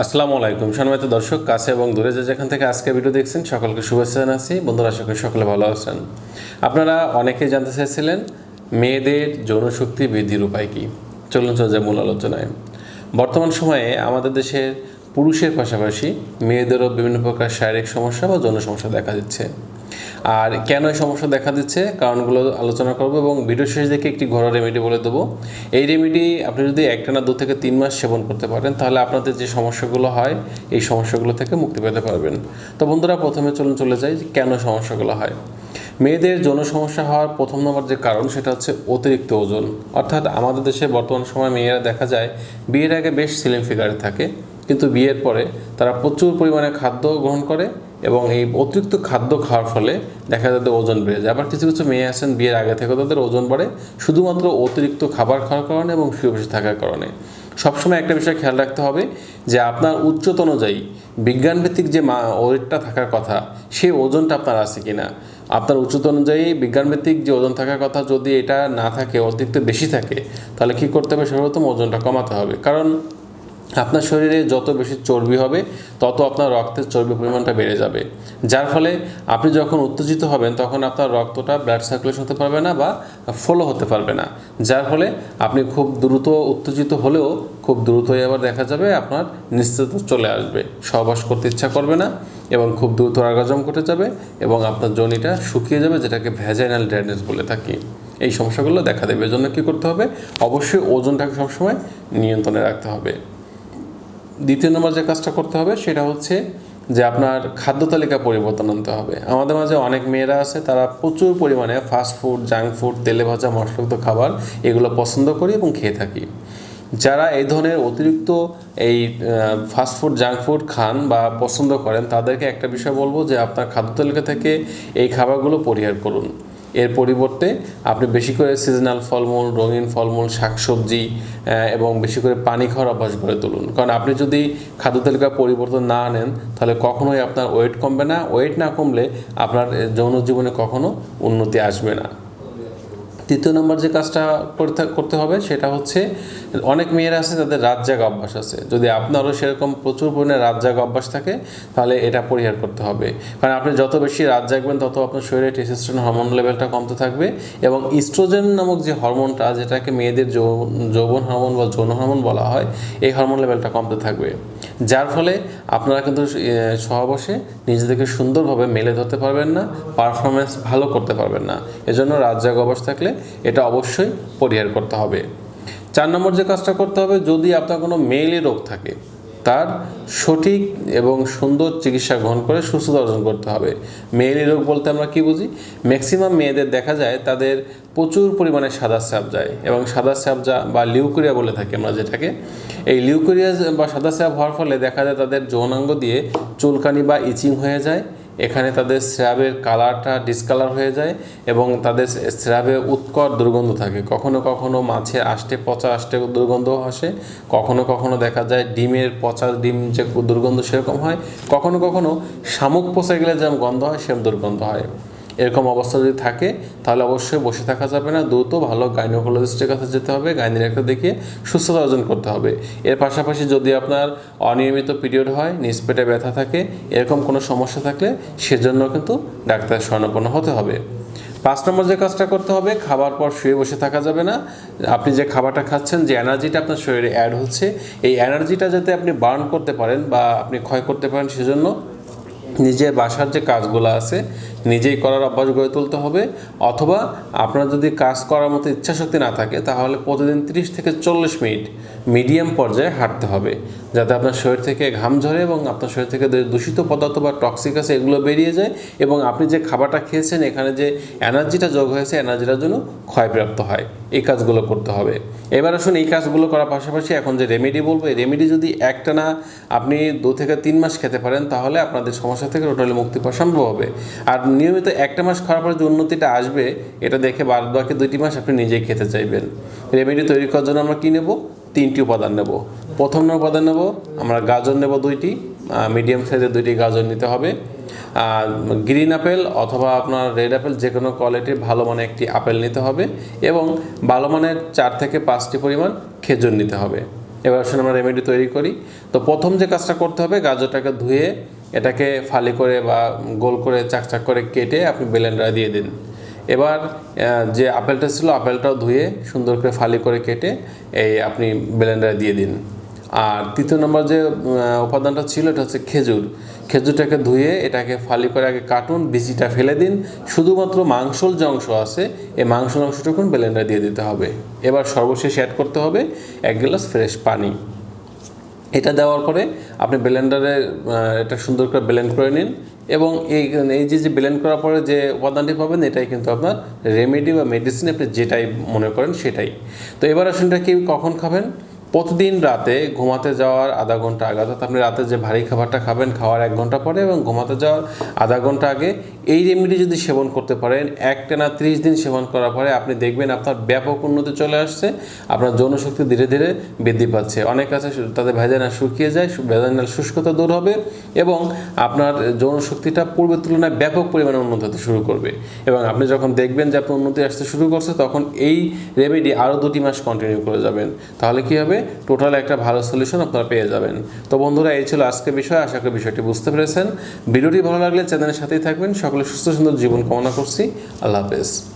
আসসালামু আলাইকুম। সম্মানিত দর্শক, কাছে এবং দূরে যে যেখান থেকে আজকে ভিডিও দেখছেন, সকলকে শুভেচ্ছা জানাচ্ছি। বন্ধুরা, আশা করি সকলে ভালো আছেন। আপনারা অনেকেই জানতে চাইছিলেন মেয়েদের যৌনশক্তি বৃদ্ধির উপায় কী? চলুন চলে যায় মূল আলোচনায়। বর্তমান সময়ে আমাদের দেশের পুরুষের পাশাপাশি মেয়েদেরও বিভিন্ন প্রকার শারীরিক সমস্যা বা যৌন সমস্যা দেখা দিচ্ছে। আর কেন এই সমস্যা দেখা দিচ্ছে? কারণগুলো আলোচনা করব এবং ভিডিও শেষ দেখে একটি ঘরোয়া রেমেডি বলে দেবো। এই রেমেডি আপনি যদি একটানা দু থেকে তিন মাস সেবন করতে পারেন, তাহলে আপনাদের যে সমস্যাগুলো হয়, এই সমস্যাগুলো থেকে মুক্তি পেতে পারবেন। তো বন্ধুরা, প্রথমে চলুন চলে যাই কেন সমস্যাগুলো হয়। মেয়েদের যৌন সমস্যা হওয়ার প্রথম নম্বর যে কারণ, সেটা হচ্ছে অতিরিক্ত ওজন। অর্থাৎ আমাদের দেশে বর্তমান সময় মেয়েরা দেখা যায়, বিয়ের আগে বেশ স্লিম ফিগারে থাকে। কিন্তু বিয়ের পরে তারা প্রচুর পরিমাণে খাদ্য গ্রহণ করে এবং এই অতিরিক্ত খাদ্য খাওয়ার ফলে দেখা যায় ওজন বেড়ে যায়। আবার কিছু কিছু মেয়ে আছেন, বিয়ের আগে থেকে তাদের ওজন বাড়ে, শুধুমাত্র অতিরিক্ত খাবার খাওয়ার কারণে এবং শুয়ে বসে থাকার কারণে। সবসময় একটা বিষয় খেয়াল রাখতে হবে যে আপনার উচ্চতা অনুযায়ী বিজ্ঞানভিত্তিক যে মা, ওয়েটটা থাকার কথা, সেই ওজনটা আপনার আছে কিনা। আপনার উচ্চতা অনুযায়ী বিজ্ঞানভিত্তিক যে ওজন থাকার কথা যদি এটা না থাকে, অতিরিক্ত বেশি থাকে, তাহলে কী করতে হবে? সর্বপ্রথম ওজনটা কমাতে হবে। কারণ আপনার শরীরে যত বেশি চর্বি হবে, তত আপনার রক্তের চর্বির পরিমাণটা বেড়ে যাবে। যার ফলে আপনি যখন উত্তেজিত হবেন, তখন আপনার রক্তটা ব্লাড সার্কুলেশন হতে পারবে না বা ফলো হতে পারবে না। যার ফলে আপনি খুব দ্রুত উত্তেজিত হলেও খুব দ্রুতই আবার দেখা যাবে আপনার নিশ্চিত চলে আসবে। সহবাস করতে ইচ্ছা করবে না এবং খুব দ্রুত অর্গাজম করতে যাবে এবং আপনার জনিটা শুকিয়ে যাবে, যেটাকে ভ্যাজাইনাল ড্যান্ডেজ বলে থাকি। এই সমস্যাগুলো দেখা দেবে। এজন্য কী করতে হবে? অবশ্যই ওজনটাকে সবসময় নিয়ন্ত্রণে রাখতে হবে। দ্বিতীয় নম্বর যে কাজটা করতে হবে, সেটা হচ্ছে যে আপনার খাদ্য তালিকা পরিবর্তন আনতে হবে। আমাদের মাঝে অনেক মেয়েরা আছে, তারা প্রচুর পরিমাণে ফাস্ট ফুড জাঙ্ক ফুড তেলে ভাজা, মশলাযুক্ত খাবার এগুলো পছন্দ করি এবং খেয়ে থাকি। যারা এই ধরনের অতিরিক্ত এই ফাস্ট ফুড জাঙ্ক ফুড খান বা পছন্দ করেন, তাদেরকে একটা বিষয় বলব যে আপনার খাদ্য তালিকা থেকে এই খাবারগুলো পরিহার করুন। এর পরিবর্তে আপনি বেশি করে সিজনাল ফলমূল, রঙিন ফলমূল, শাকসবজি এবং বেশি করে পানি খাওয়ার অভ্যাস করে তুলুন। কারণ আপনি যদি খাদ্য তালিকা পরিবর্তন না আনেন তাহলে কখনোই আপনার ওয়েট কমবে না। ওয়েট না কমলে আপনার যৌন জীবনে কখনো উন্নতি আসবে না। তৃতীয় নম্বর যে কাজটা করতে হবে সেটা হচ্ছে অনেক মেয়েরা আছে তাদের রাত জাগা অভ্যাস আছে। যদি আপনারও সেরকম প্রচুর পরিমাণে রাত জাগা অভ্যাস থাকে, তাহলে এটা পরিহার করতে হবে। কারণ আপনি যত বেশি রাত জাগবেন, তত আপনার শরীরে টেস্টোস্টেরন হরমোন লেভেলটা কমতে থাকবে এবং ইস্ট্রোজেন নামক যে হরমোনটা যেটাকে মেয়েদের যৌবন হরমোন বা যৌন হরমোন বলা হয়, এই হরমোন লেভেলটা কমতে থাকবে। যার ফলে আপনারা কিন্তু সহবশে নিজেদেরকে সুন্দরভাবে মেলে ধরতে পারবেন না পারফরমেন্স ভালো করতে পারবেন না। এজন্য রাত জাগ অবশ্য থাকলে এটা অবশ্যই পরিহার করতে হবে। চার নম্বর যে কাজটা করতে হবে, যদি আপনার কোনো মেলে রোগ থাকে তার সঠিক এবং সুন্দর চিকিৎসা গ্রহণ করে সুস্থতা অর্জন করতে হবে। মেয়েলি রোগ বলতে আমরা কি বুঝি? ম্যাক্সিমাম মেয়েদের দেখা যায় তাদের প্রচুর পরিমাণে সাদা স্যাপ যায় এবং সাদা স্যাপ যা বা লিউকোরিয়া বলে থাকি আমরা যেটাকে, এই লিউকোরিয়া বা সাদা স্যাপ হওয়ার ফলে দেখা যায় তাদের যৌনাঙ্গ দিয়ে চুলকানি বা ইচিং হয়ে যায়। এখানে তাদের স্রাবের কালারটা ডিসকালার হয়ে যায় এবং তাদের স্রাবে উৎকট দুর্গন্ধ থাকে। কখনো কখনো মাছের আষ্টে পচা আষ্টে দুর্গন্ধ আসে, কখনো কখনো দেখা যায় ডিমের পচা ডিম যে দুর্গন্ধ সেরকম হয়, কখনো কখনো শামুক পচে গেলে যেমন গন্ধ হয় সেরকম দুর্গন্ধ হয়। এরকম অবস্থা যদি থাকে, তাহলে অবশ্যই বসে থাকা যাবে না। দ্রুত ভালো গাইনোকোলজিস্টের কাছে যেতে হবে গাইনির একটা দেখিয়ে সুস্থতা অর্জন করতে হবে। এর পাশাপাশি যদি আপনার অনিয়মিত পিরিয়ড হয়, নিজ পেটে ব্যথা থাকে, এরকম কোনো সমস্যা থাকলে সেজন্য কিন্তু ডাক্তার স্বর্ণপন্ন হতে হবে। পাঁচ নম্বর যে কাজটা করতে হবে, খাবার পর শুয়ে বসে থাকা যাবে না। আপনি যে খাবারটা খাচ্ছেন, যে এনার্জিটা আপনার শরীরে অ্যাড হচ্ছে, এই এনার্জিটা যাতে আপনি বার্ন করতে পারেন বা আপনি ক্ষয় করতে পারেন সেজন্য নিজের বাসার যে কাজগুলো আছে, নিজেই করার অভ্যাস গড়ে তুলতে হবে। অথবা আপনার যদি কাজ করার মতো ইচ্ছাশক্তি না থাকে, তাহলে প্রতিদিন তিরিশ থেকে চল্লিশ মিনিট মিডিয়াম পর্যায়ে হাঁটতে হবে। যাতে আপনার শরীর থেকে ঘাম ঝরে এবং আপনার শরীর থেকে দূষিত পদার্থ বা টক্সিক আছে, এগুলো বেরিয়ে যায় এবং আপনি যে খাবারটা খেয়েছেন, এখানে যে এনার্জিটা যোগ হয়েছে, এনার্জিটার জন্য ক্ষয়প্রাপ্ত হয়। এই কাজগুলো করতে হবে। এবার আসুন এই কাজগুলো করার পাশাপাশি এখন যে রেমেডি বলব, এই রেমেডি যদি একটা না আপনি দু থেকে তিন মাস খেতে পারেন, তাহলে আপনাদের সমস্যা থেকে টোটালি মুক্তি পাওয়া সম্ভব হবে। আর নিয়মিত একটা মাস খাওয়ার পরে যে উন্নতিটা আসবে, এটা দেখে বাদ বাকি দুইটি মাস আপনি নিজেই খেতে চাইবেন। রেমেডি তৈরি করার জন্য আমরা কী নেব? তিনটি উপাদান নেব। প্রথম উপাদান নেব, আমরা গাজর নেব দুইটি মিডিয়াম সাইজের দুইটি গাজর নিতে হবে। গ্রিন আপেল অথবা আপনার রেড আপেল যে কোনো কোয়ালিটির ভালো মানের একটি আপেল নিতে হবে এবং ভালো মানের চার থেকে পাঁচটি পরিমাণ খেজুর নিতে হবে। এবার আসলে আমরা রেমেডি তৈরি করি। তো প্রথম যে কাজটা করতে হবে, গাজরটাকে ধুয়ে এটাকে ফালি করে বা গোল করে চাকচাক করে কেটে আপনি ব্লেন্ডারে দিয়ে দিন। এবার যে আপেলটা ছিল আপেলটাও ধুয়ে সুন্দর করে ফালি করে কেটে এই আপনি ব্লেন্ডারে দিয়ে দিন। আর তৃতীয় নম্বর যে উপাদানটা ছিল এটা হচ্ছে খেজুর। খেজুরটাকে ধুয়ে এটাকে ফালি করে আগে কাটুন, বিচিটা ফেলে দিন। শুধুমাত্র মাংসল যে অংশ আছে, এই মাংসল অংশটুকুন ব্লেন্ডারে দিয়ে দিতে হবে। এবার সর্বশেষ অ্যাড করতে হবে এক গ্লাস ফ্রেশ পানি। এটা দেওয়ার পরে আপনি ব্লেন্ডারে এটা সুন্দর করে ব্লেন্ড করে নিন এবং এই এই যে যে ব্লেন্ড করার পরে যে উপাদানটি পাবেন, এটাই কিন্তু আপনার রেমেডি বা মেডিসিন আপনি যেটাই মনে করেন সেটাই। তো এবার আসুন এটা কি কখন খাবেন। প্রতিদিন রাতে ঘুমাতে যাওয়ার আধা ঘণ্টা আগে, অর্থাৎ আপনি রাতে যে ভারী খাবারটা খাবেন খাওয়ার এক ঘণ্টা পরে এবং ঘুমাতে যাওয়ার আধা ঘণ্টা আগে, এই রেমেডি যদি সেবন করতে পারেন, এক টানা ত্রিশ দিন সেবন করার পরে আপনি দেখবেন আপনার ব্যাপক উন্নতি চলে আসছে, আপনার যৌনশক্তি ধীরে ধীরে বৃদ্ধি পাচ্ছে। অনেক আছে তাদের ভেজানা শুকিয়ে যায় ভেজানাল শুষ্কতা দূর হবে এবং আপনার যৌনশক্তিটা পূর্বের তুলনায় ব্যাপক পরিমাণে উন্নত হতে শুরু করবে। এবং আপনি যখন দেখবেন যে আপনার উন্নতি আসতে শুরু করছে, তখন এই রেমেডি আরও দুটি মাস কন্টিনিউ করে যাবেন। তাহলে কি হবে? টোটাল একটা ভালো সলিউশন আপনারা পেয়ে যাবেন। তো বন্ধুরা, এই ছিল আজকের বিষয়। আশা করি বিষয়টি বুঝতে পেরেছেন। ভিডিওটি ভালো লাগলে চ্যানেলের সাথেই থাকবেন। সকলে সুস্থ, সুন্দর জীবন কামনা করছি। আল্লাহ হাফেজ।